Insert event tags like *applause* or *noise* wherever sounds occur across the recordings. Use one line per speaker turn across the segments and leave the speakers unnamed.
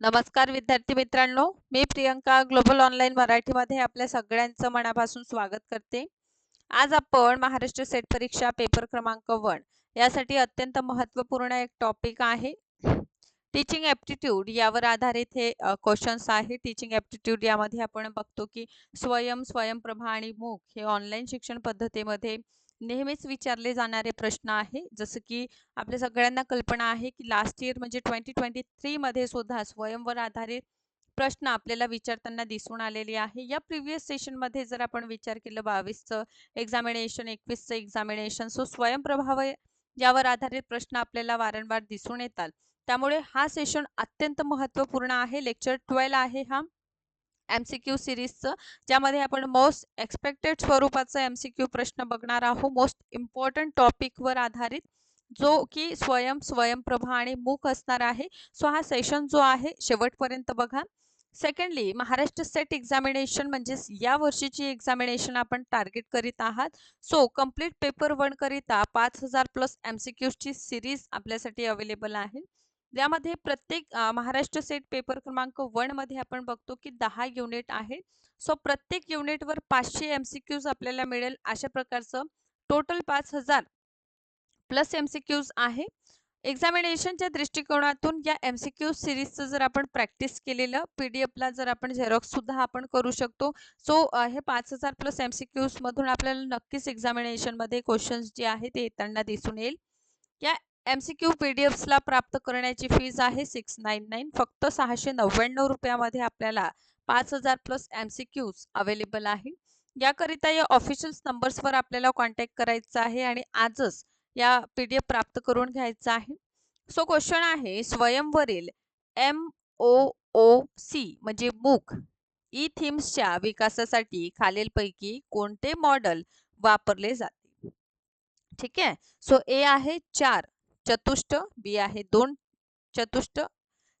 नमस्कार विद्यार्थी मित्रांनो मी प्रियंका ग्लोबल ऑनलाईन मराठीमध्ये आपल्या सगळ्यांचं मनापासून स्वागत करते. आज आपण महाराष्ट्र सेट परीक्षा पेपर क्रमांक वन यासाठी अत्यंत महत्त्वपूर्ण एक टॉपिक आहे. टीचिंग ॲप्टिट्यूड यावर आधारित हे क्वेश्चन्स आहे. टीचिंग ॲप्टिट्यूड यामध्ये आपण बघतो की स्वयं स्वयंप्रभा आणि मूक हे ऑनलाईन शिक्षण पद्धतीमध्ये नेहमीच विचारले जाणारे प्रश्न आहे. जसं की आपल्या सगळ्यांना कल्पना आहे की लास्ट इयर म्हणजे ट्वेंटी ट्वेंटी थ्रीमध्ये सुद्धा स्वयंवर आधारित प्रश्न आपल्याला विचारताना दिसून आलेले आहे. या प्रिव्हियस सेशनमध्ये जर आपण विचार केलं बावीसचं एक्झामिनेशन एकवीसचं एक्झामिनेशन सो स्वयंप्रभाव यावर आधारित प्रश्न आपल्याला वारंवार दिसून येतात. त्यामुळे हा सेशन अत्यंत महत्त्वपूर्ण आहे. लेक्चर ट्वेल्व आहे हा. एम सी क्यू सिरीजचं ज्यामध्ये आपण मोस्ट एक्सपेक्टेड स्वरूपाचा एम सी क्यू प्रश्न बघणार आहोत. मोस्ट इम्पॉर्टंट टॉपिकवर आधारित जो की स्वयं स्वयंप्रभा आणि मूक असणार आहे. सो हा सेशन जो आहे शेवटपर्यंत बघा. सेकंडली महाराष्ट्र सेट एक्झामिनेशन म्हणजेच या वर्षीची एक्झामिनेशन आपण टार्गेट करीत आहात. सो कंप्लीट पेपर वन करिता पाच हजार प्लस एम सी क्यूजची सिरीज आपल्यासाठी अवेलेबल आहे. यामध्ये प्रत्येक महाराष्ट्र सेट पेपर क्रमांक वनमध्ये आपण बघतो की दहा युनिट आहे. सो प्रत्येक युनिटवर पाचशे एम सी क्यूज आपल्याला मिळेल. अशा प्रकारचं टोटल पाच हजार प्लस एम सी क्यूज आहे. एक्झामिनेशनच्या दृष्टिकोनातून या एम सी क्यू सिरीजचं जर आपण प्रॅक्टिस केलेलं पी डी एफला जर आपण झेरॉक्स सुद्धा आपण करू शकतो. सो हे पाच हजार प्लस एम सी क्यूजमधून आपल्याला नक्कीच एक्झामिनेशनमध्ये क्वेश्चन्स जे आहे ते येताना दिसून येईल. या M C Q P D प्राप्त करण्याची फीज आहे सिक्स नाईन नाईन फक्त सहाशे नव्याण्णव रुपयामध्ये आपल्याला पाच हजार plus M C Qs available आहे. याकरिता या ऑफिशियल नंबर्सवर आपल्याला कॉन्टॅक्ट करायचा आहे आणि आजच या पी डी एफ प्राप्त करून घ्यायचा आहे. सो क्वेश्चन आहे स्वयंवरील एम ओ ओ सी म्हणजे मूक ई थीम्सच्या विकासासाठी खालीलपैकी कोणते मॉडेल वापरले जाते? ठीक आहे? सो ए आहे चार. चतुष्ट बी आहे दोन चतुष्ट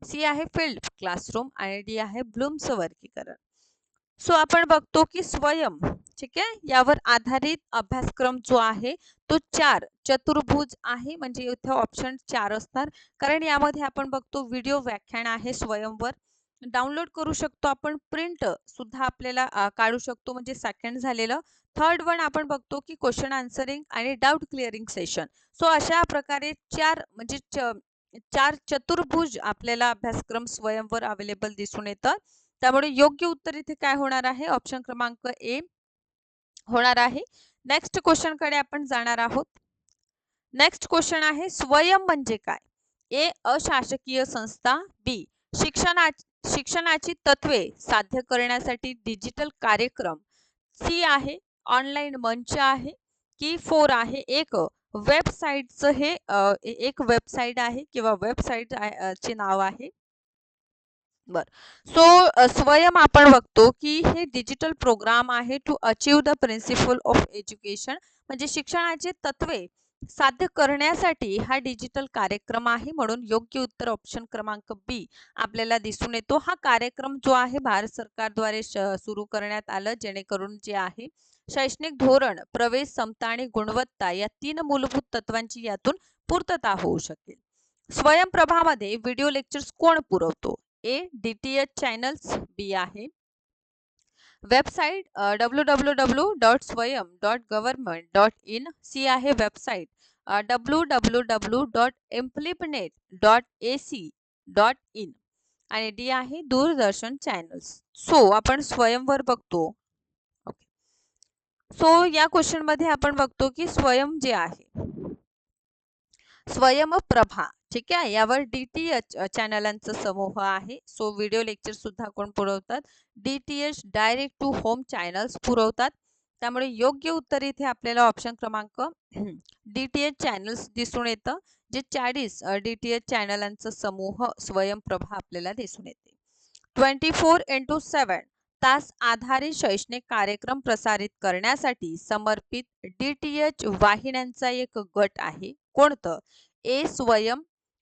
सी आहे फील्ड क्लासरूम आणि डी आहे ब्लूमचं वर्गीकरण. सो आपण बघतो की स्वयं ठीक आहे? यावर आधारित अभ्यासक्रम जो आहे तो चार चतुर्भुज आहे म्हणजे इथे ऑप्शन चार असणार. कारण यामध्ये आपण बघतो व्हिडिओ व्याख्यान आहे स्वयंवर. डाउनलोड करू शकतो आपण. प्रिंट सुद्धा आपल्याला काढू शकतो. म्हणजे सेकंड झालेलं. थर्ड वन आपण बघतो की क्वेश्चन आन्सरिंग आणि डाऊट क्लिअरिंग सेशन सो अशा प्रकारे चार म्हणजे चार चतुर्भुज आपल्याला अभ्यासक्रम स्वयंवर अवेलेबल दिसून येतं त्यामुळे योग्य उत्तर इथे काय होणार आहे? ऑप्शन क्रमांक ए होणार आहे. नेक्स्ट क्वेश्चनकडे आपण जाणार आहोत. नेक्स्ट क्वेश्चन आहे स्वयं म्हणजे काय? ए अशासकीय संस्था. बी शिक्षणा शिक्षणाची तत्वे साध्य करण्यासाठी डिजिटल कार्यक्रम सी आहे ऑनलाईन मंच आहे की फोर आहे एक वेबसाईटचं हे एक वेबसाईट आहे किंवा वेबसाईट चे नाव आहे. बर. सो स्वयं आपण बघतो की हे डिजिटल प्रोग्राम आहे to achieve the principle of education म्हणजे शिक्षणाचे तत्वे साध्य करण्यासाठी हा डिजिटल कार्यक्रम आहे म्हणून योग्य उत्तर ऑप्शन क्रमांक बी आपल्याला दिसून येतो. हा कार्यक्रम जो आहे भारत सरकारद्वारे सुरू करण्यात आलं जेणेकरून जे आहे शैक्षणिक धोरण प्रवेश समता आणि गुणवत्ता या तीन मूलभूत तत्वांची यातून पूर्तता होऊ शकेल. स्वयंप्रभामध्ये व्हिडिओ लेक्चर्स कोण पुरवतो? A D T H channels B आहे. Website W W W dot Swayam dot government dot in C आहे website W W W dot एम्प्लिपनेट dot A C dot in आणि डी आहे दूरदर्शन चॅनल्स. सो आपण स्वयंवर बघतो. Okay. So या क्वेश्चनमध्ये आपण बघतो की स्वयं जे आहे स्वयंप्रभा ठीक आहे. यावर डी टी एच चॅनलांचा समूह आहे. सो व्हिडिओ लेक्चर सुद्धा कोण पुरवतात? D T H direct to home channels पुरवतात. त्यामुळे योग्य उत्तर इथे आपल्याला ऑप्शन क्रमांक डी टी एच चॅनल्स दिसून येतं जे चाळीस डी टी एच चॅनलांचा समूह स्वयंप्रभा आपल्याला दिसून येते. ट्वेंटी फोर इंटू सेवन तास आधारित शैक्षणिक कार्यक्रम प्रसारित करण्यासाठी समर्पित डी टी एच वाहिन्यांचा एक गट आहे. कोणतं? ए स्वयं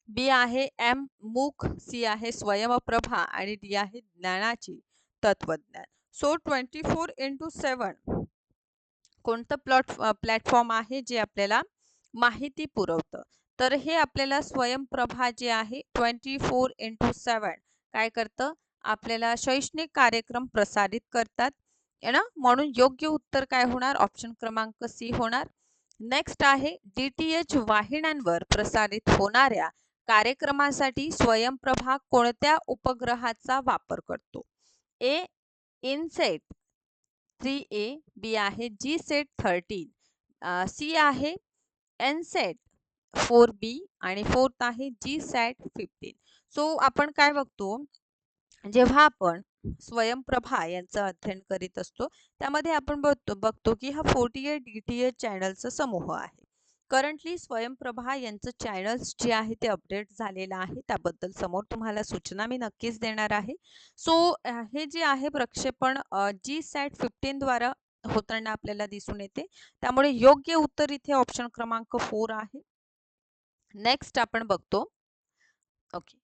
बी आहे एम मुख सी आहे स्वयंप्रभा आणि डी आहे ज्ञानाची तत्वज्ञान. So twenty four into seven कोणतं प्लॉट प्लॅटफॉर्म आहे जे आपल्याला माहिती पुरवतं? तर हे आपल्याला स्वयंप्रभा जे आहे ट्वेंटी फोर इंटू सेवन काय करतं? आपल्याला शैक्षणिक कार्यक्रम प्रसारित करतात. है ना? म्हणून योग्य उत्तर काय होणार? ऑप्शन क्रमांक सी होणार. नेक्स्ट आहे डी टी एच वाहिन्यांवर प्रसारित होणाऱ्या कार्यक्रमासाठी स्वयंप्रभा कोणत्या उपग्रहाचा वापर करतो? ए इनसेट थ्री ए बी आहे जी सेट थर्टीन. सी आहे एन सेट फोर बी आणि फोर्थ आहे जी सॅट फिफ्टीन. सो आपण काय बघतो जेव्हा आपण स्वयंप्रभा यांचं अध्ययन करीत असतो त्यामध्ये आपण बघतो बघतो की हा forty eight D T H चॅनलचा समूह आहे. करंटली स्वयंप्रभा यांचं चॅनल्स जे आहे ते अपडेट झालेलं आहे. त्याबद्दल समोर तुम्हाला सूचना मी नक्कीच देणार आहे. सो हे जे आहे प्रक्षेपण जी सॅट फिफ्टीनद्वारा होताना आपल्याला दिसून येते. त्यामुळे योग्य उत्तर इथे ऑप्शन क्रमांक फोर आहे. नेक्स्ट आपण बघतो. ओके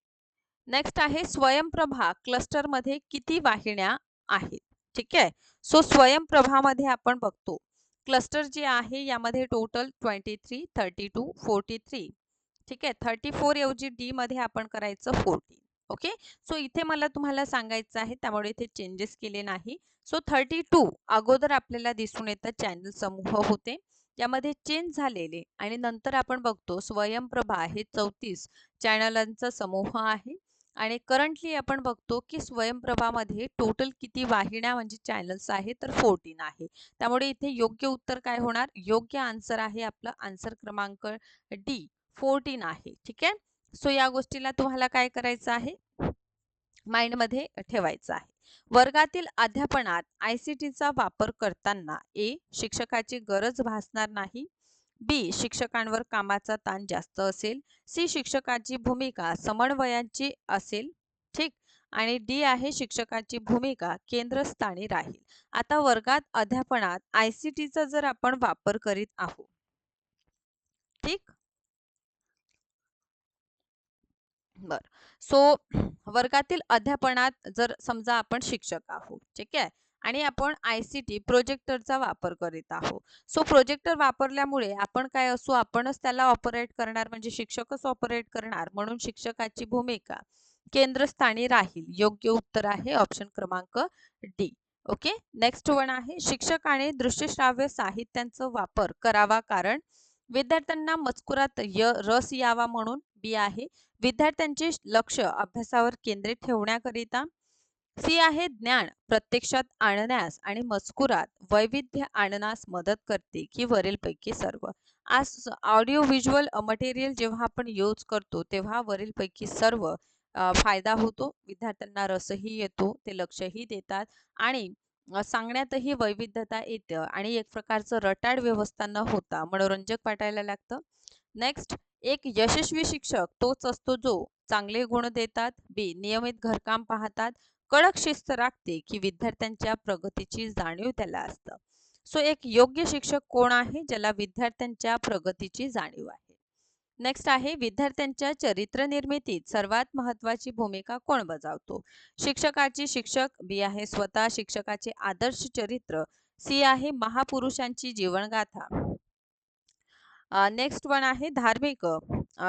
नेक्स्ट आहे स्वयंप्रभा क्लस्टरमध्ये किती वाहिन्या आहेत? ठीक? आहे सो स्वयंप्रभामध्ये आपण बघतो. क्लस्टर जे आहे यामध्ये total twenty three thirty two forty three ठीक आहे? थर्टी फोर ऐवजी डीमध्ये आपण करायचं फोर्टीन ओके सो इथे मला तुम्हाला सांगायचं आहे त्यामुळे इथे चेंजेस केले नाही. सो थर्टी टू अगोदर आपल्याला दिसून येतं चॅनल समूह होते. यामध्ये चेंज झालेले आणि नंतर आपण बघतो स्वयंप्रभा हे चौतीस. चॅनलांचा समूह आहे. आणि करंटली आपण बघतो की स्वयंप्रभामध्ये टोटल किती वाहिन्या म्हणजे चॅनल्स आहेत तर फोर्टीन आहे. त्यामुळे इथे योग्य उत्तर काय होणार? योग्य आन्सर आहे आपलं आन्सर क्रमांक डी फोर्टीन आहे. ठीक आहे? सो या गोष्टीला तुम्हाला काय करायचं आहे? माइंडमध्ये ठेवायचं आहे. वर्गातील अध्यापनात आय सी टीचा वापर करताना ए शिक्षकाची गरज भासणार नाही. बी शिक्षकांवर कामाचा ताण जास्त असेल. सी शिक्षकाची भूमिका समन्वयांची असेल. ठीक. आणि डी आहे शिक्षकाची भूमिका केंद्रस्थानी राहील. आता वर्गात अध्यापनात आय सी टीचा जर आपण वापर करीत आहोत ठीक? बर. सो वर्गातील अध्यापनात जर समजा आपण शिक्षक आहोत. ठीक आहे? आणि आपण आय सी टी प्रोजेक्टरचा वापर करीत आहोत. सो प्रोजेक्टर वापरल्यामुळे आपण काय असू आपणच त्याला ऑपरेट करणार म्हणजे शिक्षकच ऑपरेट करणार म्हणून शिक्षकाची भूमिका केंद्रस्थानी राहील. योग्य उत्तर आहे ऑप्शन क्रमांक डी ओके नेक्स्ट वन आहे शिक्षकाने दृश्यश्राव्य साहित्यांचा वापर करावा कारण विद्यार्थ्यांना मजकुरात य रस यावा म्हणून बी आहे. विद्यार्थ्यांचे लक्ष अभ्यासावर केंद्रित ठेवण्याकरिता सी आहे ज्ञान प्रत्यक्षात आणण्यास आणि मजकुरात वैविध्य आणण्यास मदत करते की वरीलपैकी सर्व. आज ऑडिओ व्हिज्युअल मटेरियल जेव्हा आपण यूज करतो तेव्हा वरीलपैकी सर्व फायदा होतो. विद्यार्थ्यांना रसही येतो ते लक्षही देतात आणि सांगण्यातही वैविध्यता येतं आणि एक प्रकारचं रटाड व्यवस्था न होता मनोरंजक वाटायला लागतं. नेक्स्ट एक यशस्वी शिक्षक तोच असतो जो चांगले गुण देतात बी नियमित घरकाम पाहतात कडक शिस्त राखते की विद्यार्थ्यांच्या प्रगतीची जाणीव त्याला असतं. सो एक योग्य शिक्षक कोण आहे? ज्याला विद्यार्थ्यांच्या प्रगतीची जाणीव आहे. नेक्स्ट आहे विद्यार्थ्यांच्या चरित्र निर्मितीत सर्वात महत्वाची भूमिका कोण बजावतो? शिक्षकाची शिक्षक बी आहे स्वतः शिक्षकाचे आदर्श चरित्र सी आहे महापुरुषांची जीवनगाथा. नेक्स्ट वन आहे धार्मिक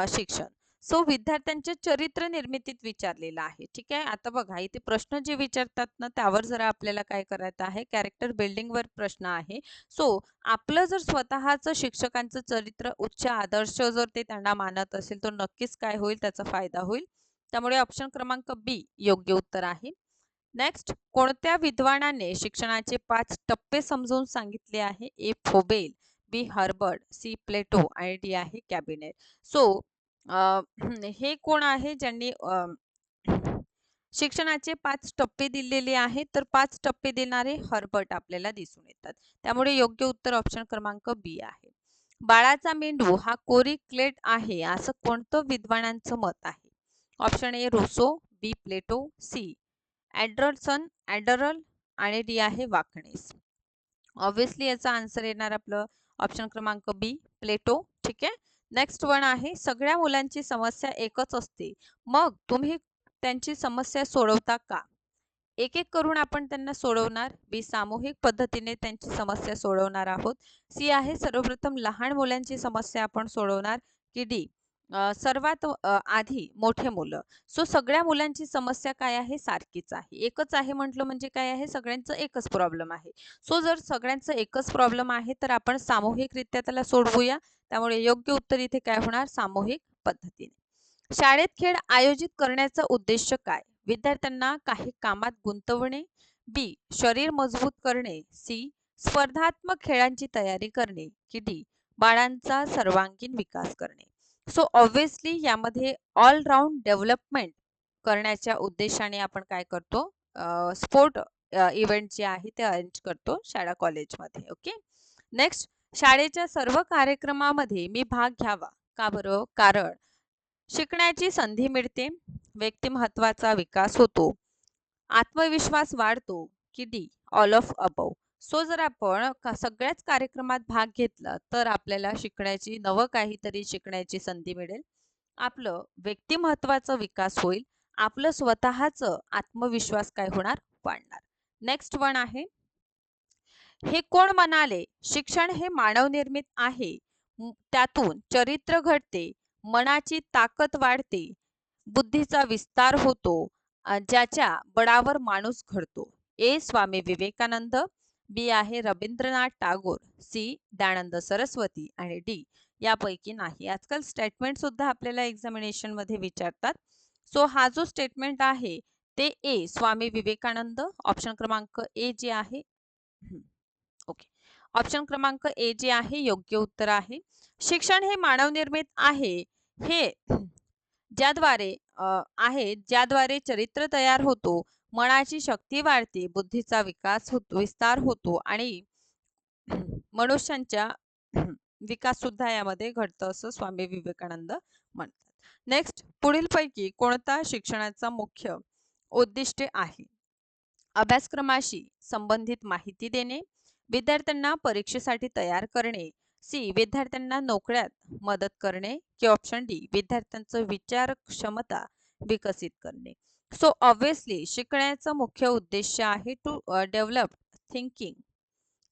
शिक्षण. सो विद्यार्थ्यांच्या चरित्र निर्मितीत विचारलेला आहे. ठीक आहे? आता बघा इथे प्रश्न जे विचारतात ना त्यावर जरा आपल्याला काय करायचं आहे? कॅरेक्टर बिल्डिंगवर प्रश्न आहे. सो आपलं जर स्वतःचं शिक्षकांचं चरित्र उच्च आदर्श जर ते त्यांना मानत असेल तर नक्कीच काय होईल? त्याचा फायदा होईल. त्यामुळे ऑप्शन क्रमांक बी योग्य उत्तर आहे. नेक्स्ट कोणत्या विद्वानाने शिक्षणाचे पाच टप्पे समजावून सांगितले आहे? A Froebel B Herbart C Plato आणि डी आहे कॅबिनेट. सो हे कोण आहे ज्यांनी शिक्षणाचे पाच टप्पे दिलेले आहेत तर पाच टप्पे देणारे हर्बर्ट आपल्याला दिसून येतात. त्यामुळे योग्य उत्तर ऑप्शन क्रमांक बी आहे. बाळाचा मेंदू हा कोरी क्लेट आहे असं कोणतं विद्वानांचं मत आहे? Option A Rousseau B Plato C ॲडरसन ॲडरल आणि डी आहे वाकणेस. ऑब्विसली याचा आन्सर येणार आपलं ऑप्शन क्रमांक बी प्लेटो ठीक आहे? नेक्स्ट वन आहे सगळ्या मुलांची समस्या एकच असते. मग तुम्ही त्यांची समस्या सोडवता का? एक एक करून आपण त्यांना सोडवणार. बी सामूहिक पद्धतीने त्यांची समस्या सोडवणार आहोत. सी आहे सर्वप्रथम लहान मुलांची समस्या आपण सोडवणार की डी? सर्वात आधी मोठे मुलं. सो सगळ्या मुलांची समस्या काय आहे? सारखीच आहे. एकच आहे म्हटलं म्हणजे काय आहे? सगळ्यांचं एकच प्रॉब्लेम आहे. सो जर सगळ्यांचं एकच प्रॉब्लेम आहे, तर आपण सामूहिकरित्या त्याला सोडवूया. त्यामुळे योग्य उत्तर इथे काय होणार? सामूहिक पद्धतीने. शाळेत खेळ आयोजित करण्याचा उद्देश काय? विद्यार्थ्यांना काही कामात गुंतवणे. बी. शरीर मजबूत करणे. सी. स्पर्धात्मक खेळांची तयारी करणे. की डी. बाळांचा सर्वांगीण विकास करणे. सो ऑब्विसली यामध्ये ऑलराऊंड डेव्हलपमेंट करण्याच्या उद्देशाने आपण काय करतो? स्पोर्ट इव्हेंट जे आहे ते अरेंज करतो शाळा कॉलेजमध्ये. ओके. नेक्स्ट शाळेच्या सर्व कार्यक्रमामध्ये मी भाग घ्यावा. का बरं? कारण शिकण्याची संधी मिळते, व्यक्तिमत्त्वाचा विकास होतो, आत्मविश्वास वाढतो की D all of above. So जर आपण का सगळ्याच कार्यक्रमात भाग घेतला तर आपल्याला शिकण्याची नवं काहीतरी शिकण्याची संधी मिळेल. आपलं व्यक्तिमत्वाचा विकास होईल. आपलं स्वतःचं आत्मविश्वास काय होणार? वाढणार. नेक्स्ट वन आहे. हे कोण म्हणाले? शिक्षण हे मानवनिर्मित आहे. त्यातून चरित्र घडते, मनाची ताकद वाढते, बुद्धीचा विस्तार होतो, ज्याच्या बळावर माणूस घडतो. ए. स्वामी विवेकानंद, बी आहे रवींद्रनाथ टागोर, सी. दयानंद सरस्वती आणि डी यापैकी नाही. आजकाल स्टेटमेंट सुद्धा आपल्याला एक्झामिनेशनमध्ये विचारतात. सो हा जो स्टेटमेंट आहे ते ए. स्वामी विवेकानंद ऑप्शन क्रमांक ए जे आहे ओके ऑप्शन क्रमांक ए जे आहे योग्य उत्तर आहे. शिक्षण हे मानवनिर्मित आहे हे ज्याद्वारे आहे ज्याद्वारे चरित्र तयार होतो, मनाची शक्ती वाढते, बुद्धीचा विकास होतो विस्तार होतो आणि मनुष्यांच्या विकास सुद्धा यामध्ये घडतं असं स्वामी विवेकानंद म्हणतात. नेक्स्ट पुढील पैकी कोणता शिक्षणाचा मुख्य उद्दिष्ट आहे? अभ्यासक्रमाशी संबंधित माहिती देणे, विद्यार्थ्यांना परीक्षेसाठी तयार करणे, सी विद्यार्थ्यांना नोकऱ्यात मदत करणे की ऑप्शन डी विद्यार्थ्यांचं विचार क्षमता विकसित करणे. सो ऑब्विसली शिकण्याचा मुख्य उद्देश आहे to develop thinking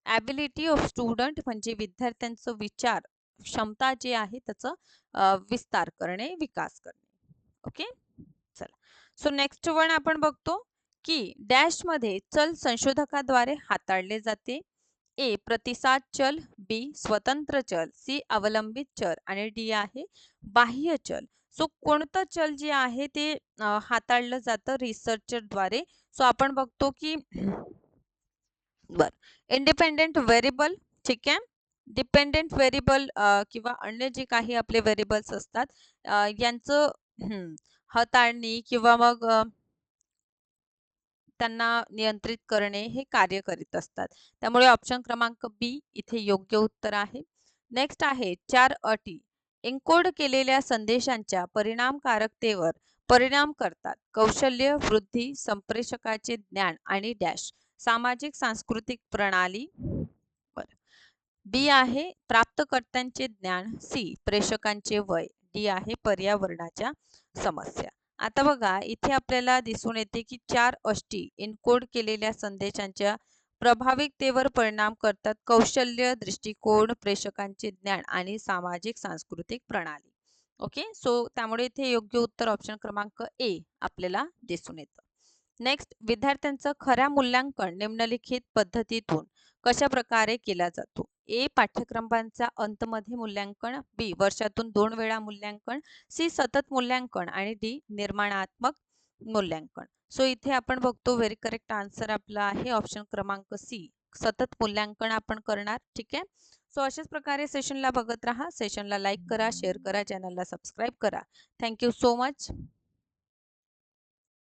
ability of student म्हणजे विद्यार्थ्यांचं विचार क्षमता जे आहे त्याचं uh, विस्तार करणे विकास करणे. ओके चला. सो नेक्स्ट वन आपण बघतो की डॅशमध्ये चल संशोधकाद्वारे हाताळले जाते. ए प्रतिसाद चल बी स्वतंत्र चल सी अवलंबित चल आणि डी आहे बाह्य चल. सो कोणतं चल जे आहे ते हाताळलं जातं रिसर्चरद्वारे. सो आपण बघतो की *clears throat* बर इंडिपेंडेंट व्हेरिएबल ठीक आहे? डिपेंडेंट व्हेरिएबल किंवा अन्य जे काही आपले व्हेरिएबल्स असतात यांचं हाताळणी किंवा मग त्यांना नियंत्रित करणे हे कार्य करीत असतात. त्यामुळे ऑप्शन क्रमांक बी इथे योग्य उत्तर आहे. नेक्स्ट आहे चार अटी. एन्कोड केलेल्या संदेशांच्या परिणामकारकतेवर परिणाम करतात. कौशल्य वृद्धी संप्रेषकाचे ज्ञान आणि डॅश. सामाजिक सांस्कृतिक प्रणाली. बी आहे प्राप्तकर्त्यांचे ज्ञान. सी प्रेषकांचे वय. डी आहे पर्यावरणाच्या समस्या. आता बघा इथे आपल्याला दिसून येते की चार अष्टी एन्कोड केलेल्या संदेशांच्या प्रभाविकतेवर परिणाम करतात कौशल्य दृष्टिकोन प्रेक्षकांचे ज्ञान आणि सामाजिक सांस्कृतिक प्रणाली. ओके? सो त्यामुळे इथे योग्य उत्तर ऑप्शन क्रमांक ए आपल्याला दिसून येतं. नेक्स्ट विद्यार्थ्यांचं खऱ्या मूल्यांकन निम्नलिखित पद्धतीतून कशा प्रकारे केला जातो? ए पाठ्यक्रमांचा अंतमध्ये मूल्यांकन बी वर्षातून दोन वेळा मूल्यांकन सी सतत मूल्यांकन आणि डी निर्माणात्मक मूल्यांकन. सो इथे आपण बघतो व्हेरी करेक्ट आन्सर आपला आहे. ऑप्शन क्रमांक सी सतत मूल्यांकन आपण करणार ठीक आहे? सो अशाच प्रकारे सेशनला बघत राहा. सेशनला लाईक करा शेअर करा चॅनलला सबस्क्राईब करा. Thank you so much